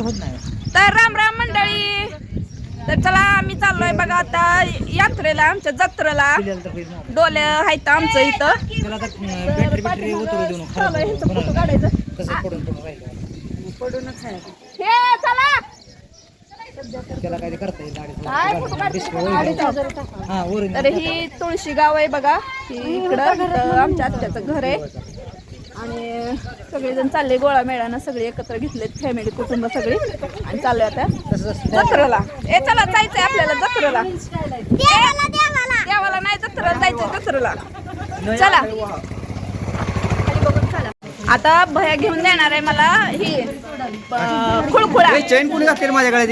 होत नाही. तर राम राम मंडळी. तर चला आम्ही चाललोय बघा आता यात्रेला आमच्या जत्रेला. डोले आहेत आमचं इथं. फोटो. काढायचं. हे चला. त्याला काय करता येईल हा तर ही तुळशी गाव आहे बघा. ही इकडं आमच्या आत्याचं घर आहे. आणि सगळेजण चालले गोळा मेळानं सगळे एकत्र घेतलेत फॅमिली कुटुंब सगळी. आणि चाललोय आता. जत्रेला. ए चला जायचंय आपल्याला जत्रेला. देवाला नाही जत्रेला जायचंय जत्रेला. चला. आता भया घेऊन देणार आहे मला ही खुळखुळा. चेन कुणी घातली रे माझ्या गळ्यात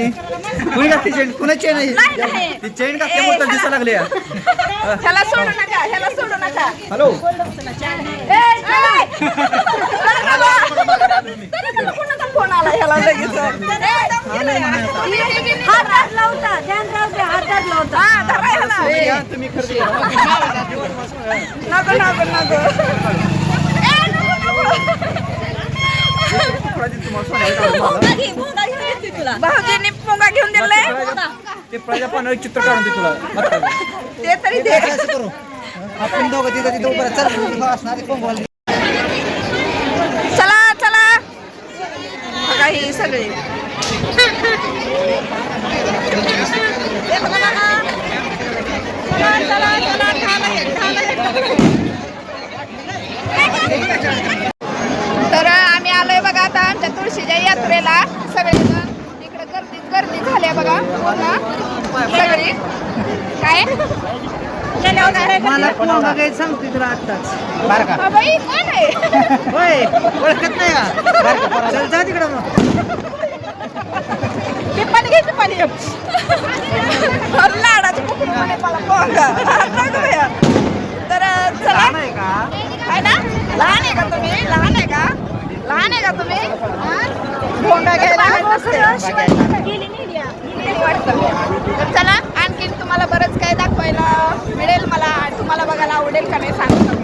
कुणी घातली चेन कुणा चेन आहे? नाही, नाही. ती चेन घातल्यामुळे दिसा लागली ह्याला सोडू नका ह्याला सोडू नका. हॅलो? ए, चला. तरी तुला कोणाचा फोन आला ह्याला लगेच हातात लावता ध्यान राहू दे हातात लावता. हा धरा ह्याला ए, तुम्ही खरेदी नको नको नको ए, नको, नको. भाऊजींनी पोंगा घेऊन दिलाय ते प्रजा पानावर चित्र काढून दे तुला ते तरी दे असं करू आपण दोघं तिथं तिथं उभं राहा. चल असणार. चला चला बघा ही सगळी हे बघा. चला, चला, चला, ठाणं हे, ठाणं हे. तर आम्ही आलोय बघा आता आमच्या तुळशीच्या सगळेजण इकडे गर्दी गर्दी झाली आहे बघा. पूर्ण सगळी. काय? मला कोंबा काही सांगते तुला आत्ताच. बरं का हा बाई कोण आहे? होय ओळखत नाही का बरं का? चल जा तिकडं मग. ते पाणी घ्यायचं पाणी लाडाचं पकडून म्हणे मला? पोंगा आता बघूया. तर चला. आहे ना? लहान आहे का तुम्ही? लहान आहे का? लहान आहे का तुम्ही? भोंगा घ्यायला चला आणखीन तुम्हाला बरंच काही दाखवायला मिळेल मला. तुम्हाला बघायला आवडेल का नाही सांगू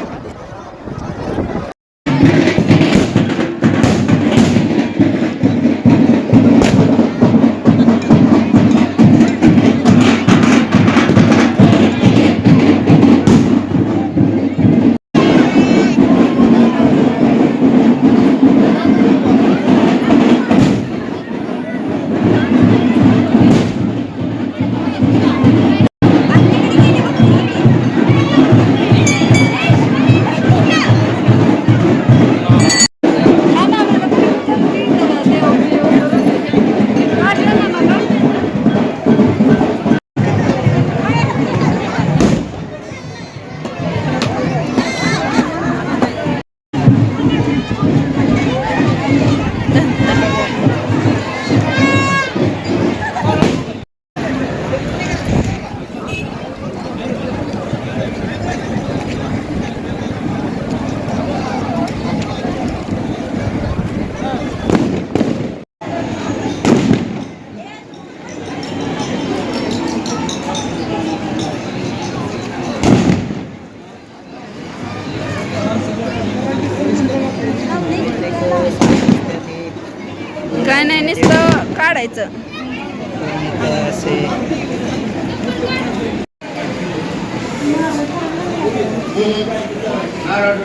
नाही नुसतं काढायचं. असे नारळ